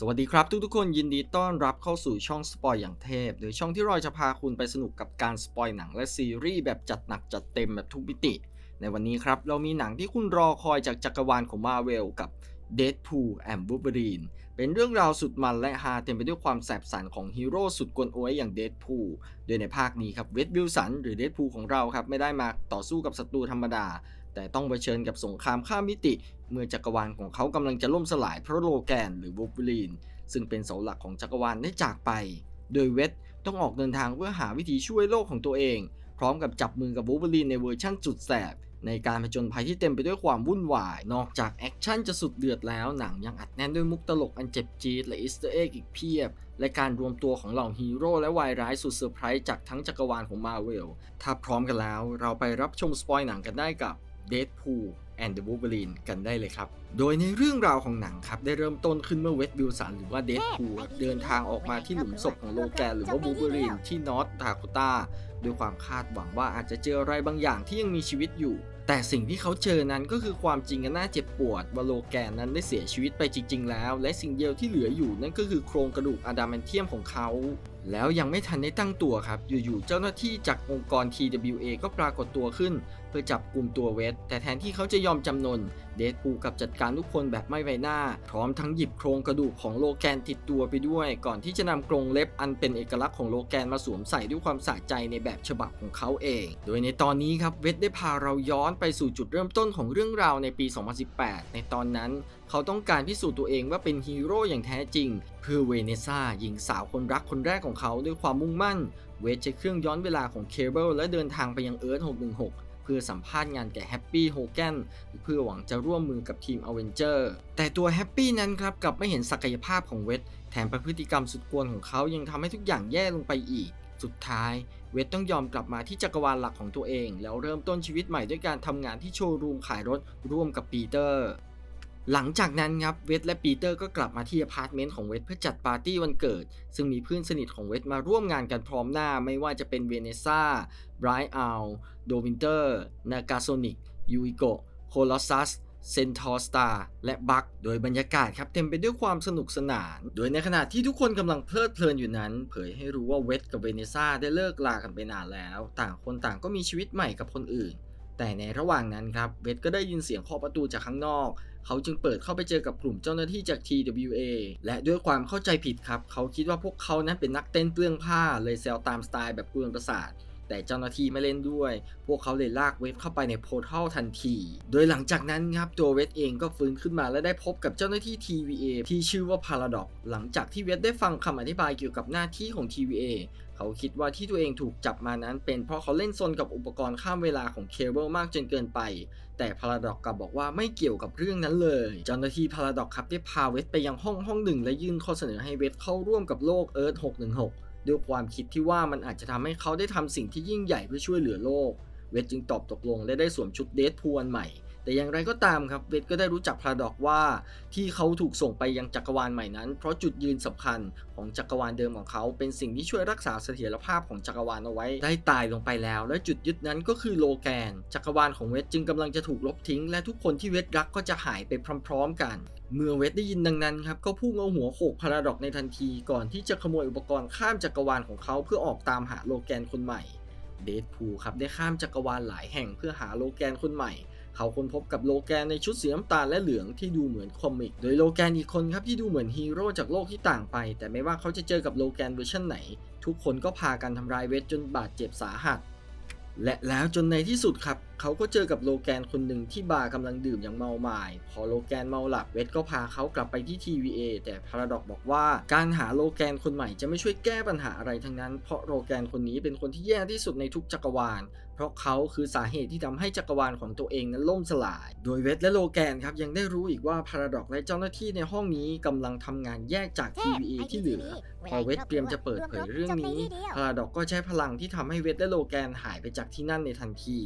สวัสดีครับทุกๆคนยินดีต้อนรับเข้าสู่ช่องสปอยอย่างเทพโดยช่องที่เราจะพาคุณไปสนุกกับการสปอยหนังและซีรีส์แบบจัดหนักจัดเต็มแบบทุกมิติ ในวันนี้ครับ เรามีหนังที่คุณรอคอยจากจักรวาลของมาเวลกับ Deadpool and Wolverine เป็นเรื่องราวสุดมันและฮาเต็มไปด้วยความแสบสันของฮีโร่สุดกวนโอยอย่าง Deadpool โดยในภาคนี้ครับเวดวิลสันหรือ Deadpool ของเราครับไม่ได้มาต่อสู้กับศัตรูธรรมดา แต่ต้องเผชิญกับสงครามข้ามมิติ เมื่อจักรวาลของเขากำลังจะล่มสลายเพราะโลแกนหรือ Wolverine ซึ่งเป็นเสาหลักของจักรวาลได้จากไป โดยเวทต้องออกเดินทางเพื่อหาวิธีช่วยโลกของตัวเอง พร้อมกับจับมือกับวู l เ e อรีนในเวอร์ชั่นสุดแสบในการผจญภัยที่เต็มไปด้วยความวุ่นวาย นอกจากแอคชั่นจะสุดเดือดแล้ว หนังยังอัดแน่นด้วยมุกตลกอันเจ็บจี๊ดและอิสเตอร์เอ็กอีกเพียบ และการรวมตัวของเหล่าฮีโร่และวายร้ายสุดเซอร์ไพรส์จากทั้งจักรวาลของมาเวล ถ้าพร้อมกันแล้ว เราไปรับชมสปอยหนังกันได้กับ Deadpool and the Wolverine กันได้เลยครับ โดยในเรื่องราวของหนังครับ ได้เริ่มต้นขึ้นเมื่อเวสต์วิลสันหรือว่าเด p พูลเดินทางออกมาที่หลุมศพของโลแกนหรือว่า Wolverine ที่นอตดาโคตาด้วยความคาดหวังว่าอาจจะเจออะไรบางอย่างที่ยังมีชีวิตอยู่ แต่สิ่งที่เขาเจอนั้นก็คือความจริงอันน่าเจ็บปวดว่าโลแกนนั้นได้เสียชีวิตไปจริง ๆ แล้ว และสิ่งเดียวที่เหลืออยู่นั่นก็คือโครงกระดูกอะดามนเทียมของเขา แล้วยังไม่ทันได้ตั้งตัวครับ อยู่ๆ เจ้าหน้าที่จากองค์กร TWA ก็ปรากฏตัวขึ้น เพื่อจับกลุ่มตัวเวท แต่แทนที่เขาจะยอมจำนน เดดพูกับจัดการทุกคนแบบไม่ไว้หน้า พร้อมทั้งหยิบโครงกระดูกของโลแกนติดตัวไปด้วย ก่อนที่จะนำกรงเล็บอันเป็นเอกลักษณ์ของโลแกนมาสวมใส่ด้วยความสะใจในแบบฉบับของเขาเอง โดยในตอนนี้ครับเวทได้พาเราย้อนไปสู่จุดเริ่มต้นของเรื่องราวในปี 2018 ในตอนนั้นเขาต้องการพิสูจน์ตัวเองว่าเป็นฮีโร่อย่างแท้จริง เพื่อเวเนซ่าหญิงสาวคนรักคนแรกของเขาด้วยความมุ่งมั่น เวทใช้เครื่องย้อนเวลาของเคเบิลและเดินทางไปยังเอิร์ธ616เพื่อสัมภาษณ์งานแก่แฮปปี้โฮแกนเพื่อหวังจะร่วมมือกับทีมอเวนเจอร์แต่ตัวแฮปปี้นั้นครับกลับไม่เห็นศักยภาพของเวทแถมพฤติกรรมสุดกวนของเขายังทำให้ทุกอย่างแย่ลงไปอีก สุดท้าย เวทต้องยอมกลับมาที่จักรวาลหลักของตัวเอง แล้วเริ่มต้นชีวิตใหม่ด้วยการทำงานที่โชว์รูมขายรถร่วมกับปีเตอร์ หลังจากนั้นครับเวทและปีเตอร์ก็กลับมาที่อพาร์ตเมนต์ของเวทเพื่อจัดปาร์ตี้วันเกิด ซึ่งมีเพื่อนสนิทของเวทมาร่วมงานกันพร้อมหน้าไม่ว่าจะเป็นเวเนซ่าไบรท์อัลโดวินเตอร์นากาโซนิกยูอิโกโคลอสซัสเซนทอร์สตาและบัคโดยบรรยากาศครับเต็มไปด้วยความสนุกสนาน โดยในขณะที่ทุกคนกำลังเพลิดเพลินอยู่นั้น เผยให้รู้ว่าเวทกับเวเนซ่าได้เลิกลากันไปนานแล้ว ต่างคนต่างก็มีชีวิตใหม่กับคนอื่น แต่ในระหว่างนั้นครับเวทก็ได้ยินเสียงเคาะประตูจากข้างนอก เขาจึงเปิดเข้าไปเจอกับกลุ่มเจ้าหน้าที่จาก TWA และด้วยความเข้าใจผิดครับ เขาคิดว่าพวกเขานั้นเป็นนักเต้นเปลื้องผ้า เลยแซวตามสไตล์แบบกวนประสาทแต่เจ้าหน้าที่ไม่เล่นด้วย พวกเขาเลยลากเวทเข้าไปในโพร์ทัลทันที โดยหลังจากนั้นครับตัวเวทเองก็ฟื้นขึ้นมาและได้พบกับเจ้าหน้าที่ TVA ที่ชื่อว่า Paradox หลังจากที่เวทได้ฟังคำอธิบายเกี่ยวกับหน้าที่ของ TVA เขาคิดว่าที่ตัวเองถูกจับมานั้นเป็นเพราะเขาเล่นซนกับอุปกรณ์ข้ามเวลาของเคเบิลมากจนเกินไป แต่พาราดอกกลับบอกว่าไม่เกี่ยวกับเรื่องนั้นเลย เจ้าหน้าที่พาราดอกครับได้พาเวสไปยังห้องห้องหนึ่ง และยื่นข้อเสนอให้เวสเข้าร่วมกับโลกเอิร์ธ616 ด้วยความคิดที่ว่ามันอาจจะทำให้เขาได้ทำสิ่งที่ยิ่งใหญ่เพื่อช่วยเหลือโลก เวสจึงตอบตกลงและได้สวมชุดเดทพวนใหม่ แต่อย่างไรก็ตามครับเวทก็ได้รู้จักพาราดอกว่า ที่เขาถูกส่งไปยังจักรวาลใหม่นั้น เพราะจุดยืนสำคัญของจักรวาลเดิมของเขา เป็นสิ่งที่ช่วยรักษาเสถียรภาพของจักรวาลเอาไว้ ได้ตายลงไปแล้ว และจุดยึดนั้นก็คือโลแกน จักรวาลของเวทจึงกำลังจะถูกลบทิ้ง และทุกคนที่เวทรักก็จะหายไปพร้อม ๆ กัน เมื่อเวทได้ยินดังนั้นครับก็พุ่งเอาหัวโขกพาราดอกในทันทีก่อนที่จะขโมยอุปกรณ์ข้ามจักรวาลของเขาเพื่อออกตามหาโลแกนคนใหม่เดดพูลครับได้ข้ามจักรวาลหลายแห่งเพื่อหาโลแกนคนใหม่ เขาค้นพบกับโลแกนในชุดสีน้ำตาลและเหลืองที่ดูเหมือนคอมิก โดยโลแกนอีกคนครับที่ดูเหมือนฮีโร่จากโลกที่ต่างไป แต่ไม่ว่าเขาจะเจอกับโลแกนเวอร์ชันไหน ทุกคนก็พากันทำร้ายเวทจนบาดเจ็บสาหัส และแล้วจนในที่สุดครับเขาก็เจอกับโลแกนคนหนึ่งที่บาร์กำลังดื่มอย่างเมาหมาย พอโลแกนเมาหลับเวทก็พาเขากลับไปที่ TVA แต่พาราดอกบอกว่า การหาโลแกนคนใหม่จะไม่ช่วยแก้ปัญหาอะไรทั้งนั้น เพราะโลแกนคนนี้เป็นคนที่แย่ที่สุดในทุกจักรวาล เพราะเขาคือสาเหตุที่ทำให้จักรวาลของตัวเองนั้นล่มสลาย โดยเวทและโลแกนครับยังได้รู้อีกว่าพาราดอกและเจ้าหน้าที่ในห้องนี้กำลังทำงานแยกจาก TVA ที่เหลือ พอเวทเตรียมจะเปิดเผยเรื่องนี้พาราดอกก็ใช้พลังที่ทำให้เวทและโลแกนหายไปจากที่นั่นในทันที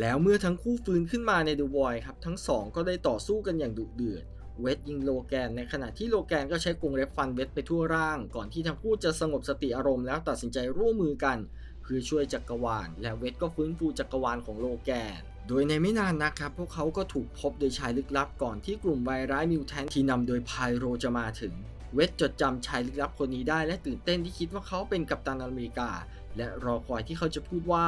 แล้วเมื่อทั้งคู่ฟื้นขึ้นมาใน The Void ครับทั้งสองก็ได้ต่อสู้กันอย่างดุเดือดเวทยิงโลแกนในขณะที่โลแกนก็ใช้กรงเล็บฟันเวทไปทั่วร่าง ก่อนที่ทั้งคู่จะสงบสติอารมณ์แล้วตัดสินใจร่วมมือกัน เพื่อช่วยจักรวาล และเวทก็ฟื้นฟูจักรวาลของโลแกน โดยในไม่นานนะครับ พวกเขาก็ถูกพบโดยชายลึกลับก่อนที่กลุ่มวายร้ายมิวแทนที่นำโดยไพโรจะมาถึง เวทจดจำชายลึกลับคนนี้ได้และตื่นเต้นที่คิดว่าเขาเป็นกัปตันอเมริกา และรอคอยที่เขาจะพูดว่า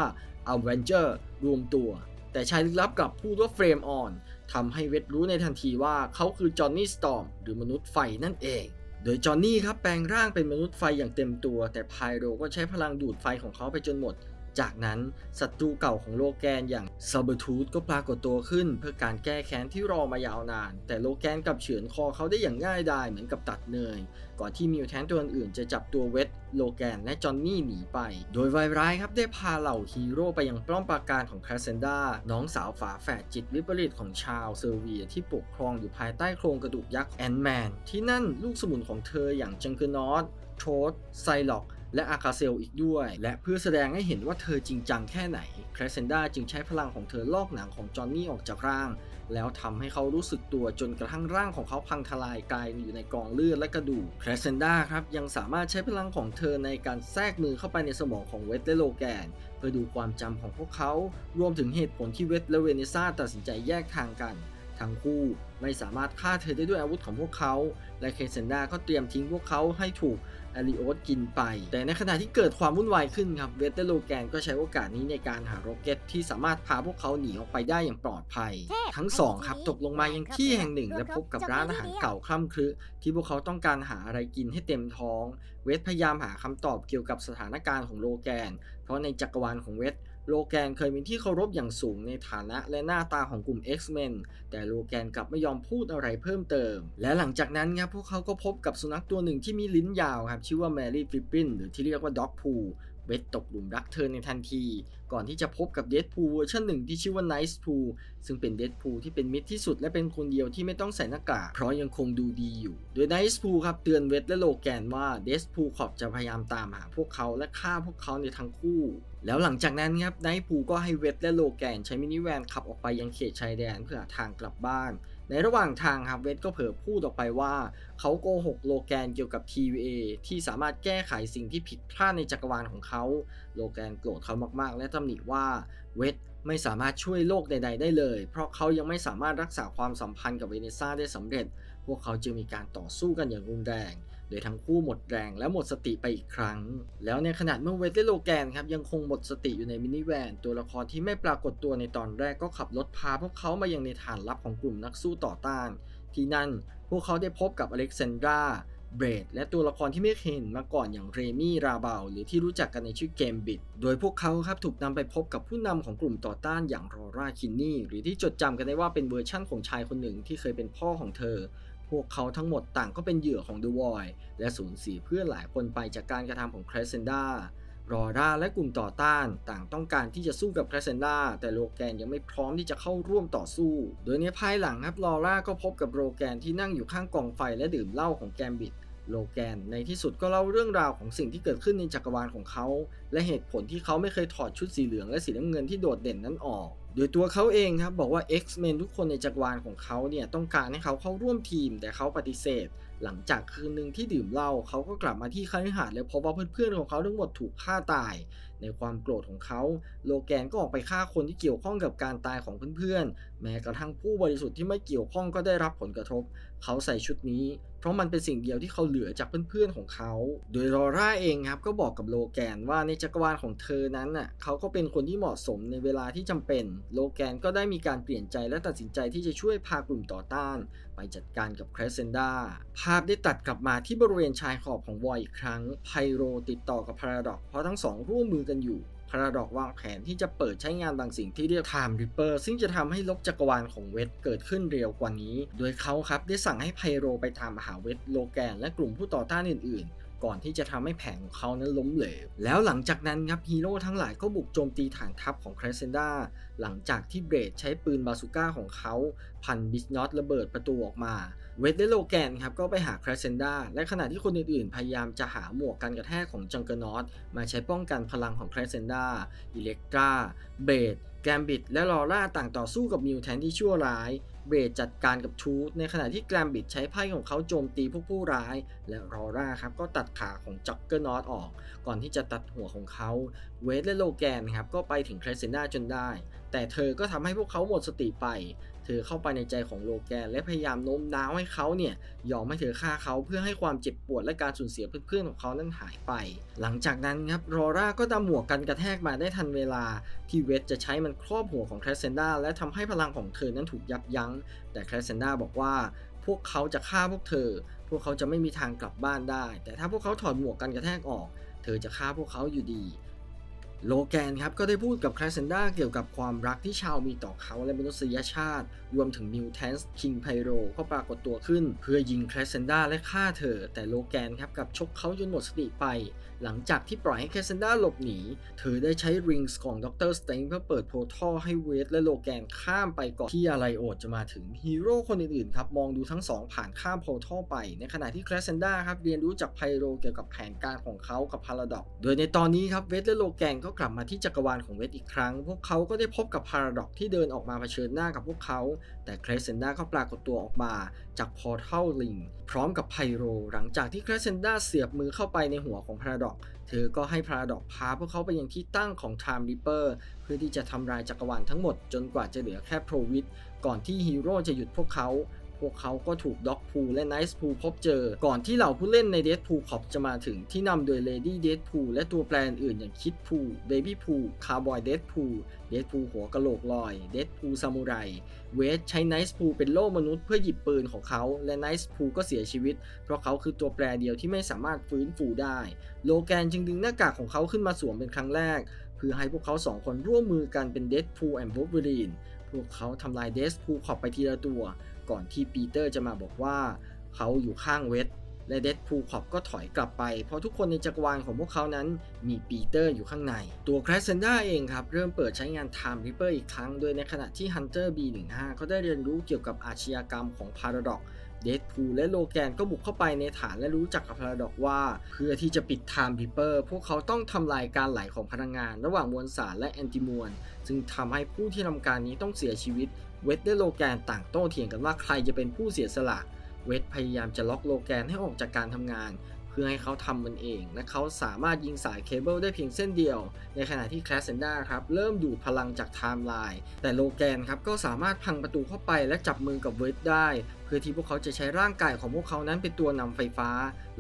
อเวนเจอร์รวมตัว แต่ชายลึกลับกับพูดว่าเฟรมออนทำให้เวทรู้ในทันทีว่าเขาคือจอห์นนี่สตอมหรือมนุษย์ไฟนั่นเอง โดยจอห์นนี่ครับแปลงร่างเป็นมนุษย์ไฟอย่างเต็มตัว แต่ไพโรก็ใช้พลังดูดไฟของเขาไปจนหมด จากนั้นศัตรูเก่าของโลแกนอย่างซาเบอร์ทูธก็ปรากฏตัวขึ้น เพื่อการแก้แค้นที่รอมายาวนาน แต่โลแกนกับเฉือนคอเขาได้อย่างง่ายดายเหมือนกับตัดเนย ก่อนที่มิวแทนตัวอื่นจะจับตัวเวทโลแกนและจอนนี่หนีไป โดยวายร้ายครับได้พาเหล่าฮีโร่ไปยังปล้อมปราการของคาเซนดาน้องสาวฝาแฝดจิตวิปริตของชาวเซอร์เวียที่ปกครองอยู่ภายใต้โครงกระดูกยักษ์แอนแมนที่นั่นลูกสมุนของเธออย่างจังเกอร์นอตโทสไซล็อก และอาคาเซลอีกด้วย และเพื่อแสดงให้เห็นว่าเธอจริงจังแค่ไหนครเซนดาจึงใช้พลังของเธอลอกหนังของจอห์นนี่ออกจากร่าง แล้วทำให้เขารู้สึกตัวจนกระทั่งร่างของเขาพังทลายกลายอยู่ในกองเลือดและกระดูกครเซนดาครับยังสามารถใช้พลังของเธอในการแทรกมือเข้าไปในสมองของเวทและโลแกน เพื่อดูความจำของพวกเขา รวมถึงเหตุผลที่เวทและเวเนซ่าตัดสินใจแยกทางกันทั้งคู่ไม่สามารถฆ่าเธอได้ด้วยอาวุธของพวกเขา และเคเซนดาก็เตรียมทิ้งพวกเขาให้ถูก อาริโอสกินไป แต่ในขณะที่เกิดความวุ่นวายขึ้นครับเวสและโลแกนก็ใช้โอกาสนี้ในการหาโรเก็ตที่สามารถพาพวกเขาหนีออกไปได้อย่างปลอดภัย ทั้งสองครับตกลงมายังที่แห่งหนึ่ง และพบกับร้านอาหารเก่าคล่ำครึที่พวกเขาต้องการหาอะไรกินให้เต็มท้อง เวสพยายามหาคำตอบเกี่ยวกับสถานการณ์ของโลแกน เพราะในจักรวาลของเวส โลแกนเคยเป็นที่เคารพอย่างสูงในฐานะและหน้าตาของกลุ่ม X-Men แต่โลแกนกลับไม่ยอมพูดอะไรเพิ่มเติม และหลังจากนั้นครับพวกเขาก็พบกับสุนัขตัวหนึ่งที่มีลิ้นยาวครับชื่อว่าแมรี่ฟลิปปินหรือที่เรียกว่าด็อกพู เวทตกหลุมรักเธอในทันที ก่อนที่จะพบกับเดดพูเวอร์ชันหนึ่งที่ชื่อว่าไนส์พูซึ่งเป็นเดดพูที่เป็นมิตรที่สุดและเป็นคนเดียวที่ไม่ต้องใส่หน้ากากเพราะยังคงดูดีอยู่ โดยไนส์พูครับเตือนเวทและโลแกนว่าเดดพูขอบจะพยายามตามหาพวกเขาและฆ่าพวกเขาในทั้งคู่ แล้วหลังจากนั้นครับไนท์พูก็ให้เวทและโลแกนใช้มินิแวนขับออกไปยังเขตชายแดนเพื่อหาทางกลับบ้าน ในระหว่างทางครับเวทก็เผลอพูดออกไปว่า เขาโกหกโลแกนเกี่ยวกับ TVA ที่สามารถแก้ไขสิ่งที่ผิดพลาดในจักรวาลของเขา โลแกนโกรธเขามากๆ และตำหนิว่า เวทไม่สามารถช่วยโลกใด ๆ ได้เลย เพราะเขายังไม่สามารถรักษาความสัมพันธ์กับเวเนซ่าได้สำเร็จ พวกเขาจึงมีการต่อสู้กันอย่างรุนแรง โดยทั้งคู่หมดแรงและหมดสติไปอีกครั้ง แล้วในขณะเมื่อเวทและโลแกนครับยังคงหมดสติอยู่ในมินิแวน ตัวละครที่ไม่ปรากฏตัวในตอนแรกก็ขับรถพาพวกเขามายังในฐานลับของกลุ่มนักสู้ต่อต้าน ที่นั่นพวกเขาได้พบกับอเล็กซานดรา เบรดและตัวละครที่ไม่เคยเห็นมาก่อนอย่างเรมี่ราเบลหรือที่รู้จักกันในชื่อเกมบิด โดยพวกเขาครับถูกนำไปพบกับผู้นำของกลุ่มต่อต้านอย่างรอราคินนี่หรือที่จดจำกันได้ว่าเป็นเวอร์ชั่นของชายคนหนึ่งที่เคยเป็นพ่อของเธอ พวกเขาทั้งหมดต่างก็เป็นเหยื่อของ The Void และสูญเสียเพื่อนหลายคนไปจากการกระทำของ c r e s c e n d a รอราและกลุ่มต่อต้านต่างต้องการที่จะสู้กับ c r e s c e n d a แต่โลแกนยังไม่พร้อมที่จะเข้าร่วมต่อสู้ โดยในภายหลังครับลอร่าก็พบกับโลแกนที่นั่งอยู่ข้างกองไฟและดื่มเหล้าของแกมบิด โลแกนในที่สุดก็เล่าเรื่องราวของสิ่งที่เกิดขึ้นในจักรวาลของเขา และเหตุผลที่เขาไม่เคยถอดชุดสีเหลืองและสีน้ำเงินที่โดดเด่นนั้นออก โดยตัวเขาเองครับบอกว่า X-Men ทุกคนในจักรวาลของเขาเนี่ยต้องการให้เขาเข้าร่วมทีม แต่เขาปฏิเสธ หลังจากคืนหนึ่งที่ดื่มเหล้าเขาก็กลับมาที่คฤหาสน์แล้วพบว่าเพื่อนๆของเขาทั้งหมดถูกฆ่าตาย ในความโกรธของเขา โลแกนก็ออกไปฆ่าคนที่เกี่ยวข้องกับการตายของเพื่อนๆ แม้กระทั่งผู้บริสุทธิ์ที่ไม่เกี่ยวข้องก็ได้รับผลกระทบ เขาใส่ชุดนี้ เพราะมันเป็นสิ่งเดียวที่เขาเหลือจากเพื่อนๆของเขา โดยลอร่าเองครับก็บอกกับโลแกนว่าในจักรวาลของเธอนั้นน่ะเขาก็เป็นคนที่เหมาะสมในเวลาที่จำเป็น โลแกนก็ได้มีการเปลี่ยนใจและตัดสินใจที่จะช่วยพากลุ่มต่อต้าน ไปจัดการกับแครเซนดาภาพได้ตัดกลับมาที่บริเวณชายขอบของวอยอีกครั้ง ไพโรติดต่อกับพาราดอกเพราะทั้งสองร่วมมือกันอยู่ พาราดอกวางแผนที่จะเปิดใช้งานบางสิ่งที่เรียก Time Ripper ซึ่งจะทำให้ลบจักรวาลของเวทเกิดขึ้นเร็วกว่านี้ โดยเขาครับได้สั่งให้ไพโรไปตามหาเวทโลแกนและกลุ่มผู้ต่อต้านอื่นๆก่อนที่จะทำให้แผนของเขานั้นล้มเหลว แล้วหลังจากนั้นครับฮีโร่ทั้งหลายก็บุกโจมตีฐานทัพของแครเซนดาหลังจากที่เบรดใช้ปืนบาซูก้าของเขา พันบิสนอตระเบิดประตูออกมา เวทและโลแกนครับก็ไปหาแครเซนดาและขณะที่คนอื่นๆ พยายามจะหาหมวกกันกระแทกของจังเกอร์นอตมาใช้ป้องกันพลังของแครเซนดาอิเล็กตราเบดแกมบิดและลอร่าต่างต่อสู้กับมิวแทนที่ชั่วร้าย เบรดจัดการกับทูธในขณะที่แกรมบิดใช้ไพ่ของเขาโจมตีพวกผู้ร้าย และรอร่าครับก็ตัดขาของจ็อกเกอร์นอตออก ก่อนที่จะตัดหัวของเขา เวทและโลแกนครับก็ไปถึงแครเซนดาจนได้ แต่เธอก็ทำให้พวกเขาหมดสติไป เธอเข้าไปในใจของโลแกน และพยายามโน้มน้าวให้เขาเนี่ยยอมให้เธอฆ่าเขาเพื่อให้ความเจ็บปวดและการสูญเสียเพื่อนๆของเขานั้นหายไป หลังจากนั้นครับรอราก็นำหมวกกันกระแทกมาได้ทันเวลา ที่เวทจะใช้มันครอบหัวของแคลเซนดาและทำให้พลังของเธอนั้นถูกยับยั้ง แต่แคลเซนดาบอกว่าพวกเขาจะฆ่าพวกเธอ พวกเขาจะไม่มีทางกลับบ้านได้ แต่ถ้าพวกเขาถอดหมวกกันกระแทกออก เธอจะฆ่าพวกเขาอยู่ดี โลแกนครับก็ได้พูดกับคลเซนดาเกี่ยวกับความรักที่ชาวมีต่อเขาและมนุษยชาติ รวมถึงมิวแทนส์คิงไพโรก็ปรากฏตัวขึ้น เพื่อยิงคลเซนดาและฆ่าเธอ แต่โลแกนครับกับชกเขาจนหมดสติไป หลังจากที่ปล่อยให้คลเซนดาหลบหนี เธอได้ใช้ริงส์ของดรสเตนเพื่อเปิดโพทัลให้เวทและโลแกนข้ามไปก่อนที่อะไรโอดจะมาถึงฮีโร่คนอื่นๆครับมองดูทั้งสองผ่านข้ามโพทัลไป ในขณะที่คลเซนดาครับเรียนรู้จากไพโรเกี่ยวกับแผนการของเขากับพาราดอกโดยในตอนนี้ครับเวทและโลแกนก็กลับมาที่จักรวาลของเวทอีกครั้ง พวกเขาก็ได้พบกับพาราดอกที่เดินออกมาเผชิญหน้ากับพวกเขา แต่คลาเซนดาก็ปรากฏตัวออกมาจากพอร์ทัลลิง พร้อมกับไพโร หลังจากที่คลาเซนดาเสียบมือเข้าไปในหัวของพาราดอก เธอก็ให้พาราดอกพาพวกเขาไปยังที่ตั้งของ Time Reaper เพื่อที่จะทำลายจักรวาลทั้งหมดจนกว่าจะเหลือแค่โพรวิทก่อนที่ฮีโร่จะหยุดพวกเขา วกเขาก็ถูกด็อกพูและไนซ์พูพบเจอ ก่อนที่เหล่าผู้เล่นในเด p พูขอบจะมาถึงที่นำโดยเลดี้เด p พูและตัวแปรอื่นอย่างคิดพูเบบี้พูคาร์บอยเด p พูเด p พูหัวกะโหลกลอยเด p พูซามูไรเวสใช้ไนซ์พูเป็นโล่มนุษย์เพื่อหยิบปืนของเขาและไนซ์พูก็เสียชีวิต เพราะเขาคือตัวแปรเดียวที่ไม่สามารถฟื้นฟูได้ โลแกนจึงดึงหน้ากากของเขาขึ้นมาสวมเป็นครั้งแรกเพื่อให้พวกเขาสองคนร่วมมือกันเป็นเด p พูแอนด์ w ู l เ e อรีนพวกเขาทำลายเด p พูขอบไปทีละตัว ก่อนที่ปีเตอร์จะมาบอกว่า เขาอยู่ข้างเวทและเดดพูขอบก็ถอยกลับไป เพราะทุกคนในจักรวาลของพวกเขานั้นมีปีเตอร์อยู่ข้างใน ตัวแครเซนด้าเองครับ เริ่มเปิดใช้งานไทม์ริปเปอร์อีกครั้ง โดยในขณะที่ Hunter B15 ก็ได้เรียนรู้เกี่ยวกับอาชญากรรมของพาราด็อก เดดพูและโลแกนก็บุกเข้าไปในฐานและรู้จักกับพาราดอกว่า เพื่อที่จะปิดไทม์พิเปอร์พวกเขาต้องทำลายการไหลของพลังงาน ระหว่างมวลสารและแอนติมวลซึ่งทำให้ผู้ที่ทำการนี้ต้องเสียชีวิต เวทและโลแกนต่างโต้เถียงกันว่าใครจะเป็นผู้เสียสละ เวทพยายามจะล็อกโลแกนให้ออกจากการทำงาน พื่อให้เขาทำมันเอง และเขาสามารถยิงสายเคเบิลได้เพียงเส้นเดียว ในขณะที่แคลสเซนดาครับเริ่มดูดพลังจากไทม์ไลน์แต่โลแกนครับก็สามารถพังประตูเข้าไปและจับมือกับเวทได้ เพื่อที่พวกเขาจะใช้ร่างกายของพวกเขานั้นเป็นตัวนำไฟฟ้า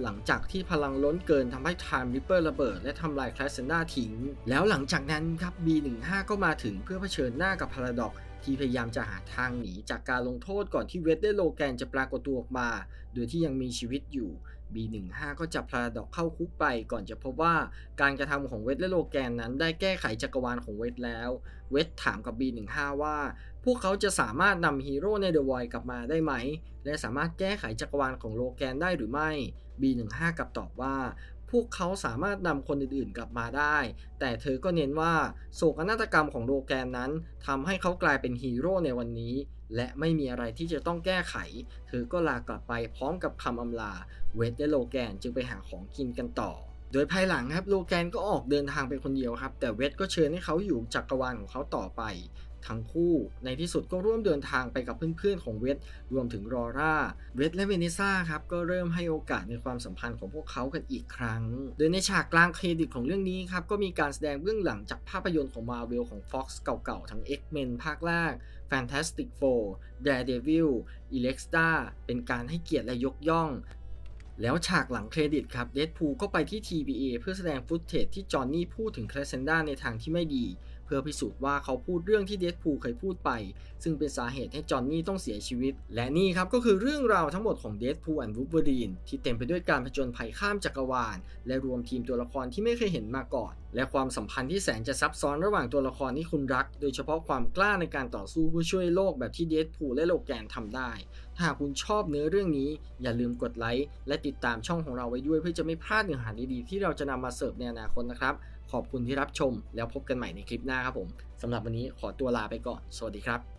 หลังจากที่พลังล้นเกินทำให้ Time Reaper ระเบิดและทำลายแคลสเซนดาทิ้งแล้วหลังจากนั้นครับ B15 ก็มาถึงเพื่อเผชิญหน้ากับพาราดอกที่พยายามจะหาทางหนีจากการลงโทษก่อนที่เวทได้โลแกนจะปรากฏตัวออกมา โดยที่ยังมีชีวิตอยู่ B15 ก็จับพาราดอกเข้าคุกไปก่อนจะพบว่าการกระทำของเวทและโลแกนนั้นได้แก้ไขจักรวาลของเวทแล้ว เวทถามกับ B15 ว่า พวกเขาจะสามารถนำฮีโร่ในเดอะไวกลับมาได้ไหม และสามารถแก้ไขจักรวาลของโลแกนได้หรือไม่ B15 กลับตอบว่า พวกเขาสามารถนำคนอื่นๆกลับมาได้ แต่เธอก็เน้นว่าโศกนาฏกรรมของโลแกนนั้นทำให้เขากลายเป็นฮีโร่ในวันนี้ และไม่มีอะไรที่จะต้องแก้ไข เธอก็ลากลับไปพร้อมกับคำอำลา เวทและโลแกนจึงไปหาของกินกันต่อ โดยภายหลังครับโลแกนก็ออกเดินทางไปคนเดียวครับ แต่เวทก็เชิญให้เขาอยู่จักรวาลของเขาต่อไป ทั้งคู่ ในที่สุดก็ร่วมเดินทางไปกับเพื่อนๆ ของเวทรวมถึงรอร่า เวทและเวเนซ่าครับก็เริ่มให้โอกาสในความสัมพันธ์ของพวกเขากันอีกครั้ง โดยในฉากกลางเครดิตของเรื่องนี้ครับก็มีการแสดงเบื้องหลังจากภาพยนตร์ของ Marvel ของ Fox เก่าๆ ทั้ง X-Men ภาคแรก Fantastic Four Daredevil Elektra เป็นการให้เกียรติและยกย่องแล้วฉากหลังเครดิตครับ เด p พูก็ไปที่ TVA เพื่อแสดงฟุตเทจที่จอห์นนี่พูดถึงแคลเซนดาในทางที่ไม่ดี พื่อพิสูจน์ว่าเขาพูดเรื่องที่เด p พูเคยพูดไป ซึ่งเป็นสาเหตุให้จอห์นนี่ต้องเสียชีวิต และนี่ครับก็คือเรื่องราวทั้งหมดของเด p พูและวู l เ e อรีนที่เต็มไปด้วยการผจญภัยข้ามจักรวาล และรวมทีมตัวละครที่ไม่เคยเห็นมาก่อน และความสัมพันธ์ที่แสนจะซับซ้อนระหว่างตัวละครที่คุณรัก โดยเฉพาะความกล้าในการต่อสู้เพื่อช่วยโลกแบบที่เด p พูและโลแกนทำได้ ถ้าหากคุณชอบเนื้อเรื่องนี้ อย่าลืมกดไลค์และติดตามช่องของเราไว้ด้วยเพื่อจะไม่พลาดเนื้อหาดีๆที่เราจะนำมาเสิร์ฟในอนาคตนะครับ ขอบคุณที่รับชม แล้วพบกันใหม่ในคลิปหน้าครับผมสำหรับวันนี้ขอตัวลาไปก่อน สวัสดีครับ